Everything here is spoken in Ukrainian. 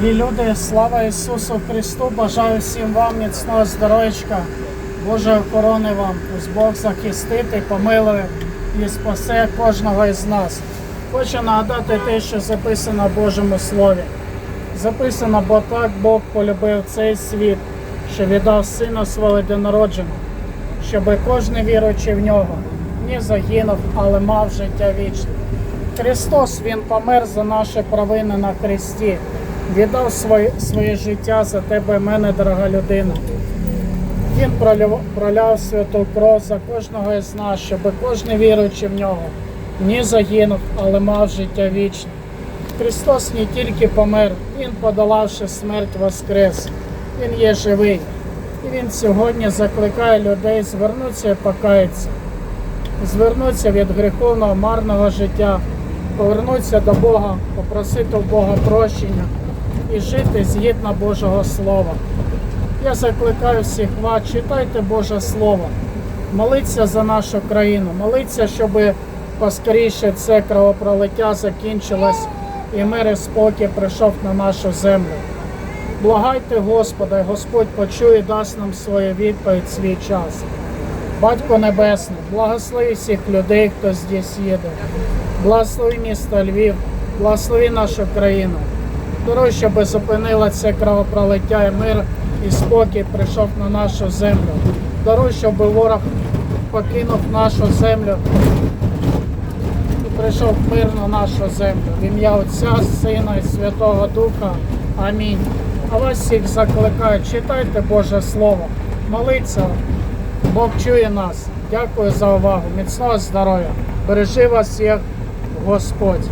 Дорогі люди, слава Ісусу Христу! Бажаю всім вам міцного здоров'ячка, Божої охорони вам, Ось Бог захистити, помилує і спасе кожного із нас. Хочу нагадати те, що записано в Божому Слові. Записано, бо так Бог полюбив цей світ, що віддав Сина свого єдинородженого, щоб кожен віруючий в нього не загинув, але мав життя вічне. Христос Він помер за наші провини на Христі, віддав своє, своє життя за тебе мене, дорога людина. Він проляв, проляв святу кров за кожного із нас, щоб кожен віруючий в нього не загинув, але мав життя вічне. Христос не тільки помер, Він, подолавши смерть, воскрес. Він є живий. І Він сьогодні закликає людей звернутися і покаятися звернутися від гріховного марного життя, повернутися до Бога, попросити у Бога прощення і жити згідно Божого Слова. Я закликаю всіх вас, читайте Боже Слово, моліться за нашу країну, моліться, щоб поскоріше це кровопролиття закінчилось і мир і спокій прийшов на нашу землю. Благайте Господа, і Господь почує і дасть нам свою відповідь свій час. Батько Небесний, благослови всіх людей, хто здесь їде. Благослови місто Львів, благослови нашу країну. Даруй, щоб зупинило це кровопролиття і мир і спокій прийшов на нашу землю. Даруй, щоб ворог покинув нашу землю і прийшов мир на нашу землю. В ім'я Отця, Сина і Святого Духа. Амінь. А вас всіх закликаю, читайте Боже Слово, моліться. Бог чує нас. Дякую за увагу. Міцного здоров'я. Бережи вас всіх, Господь.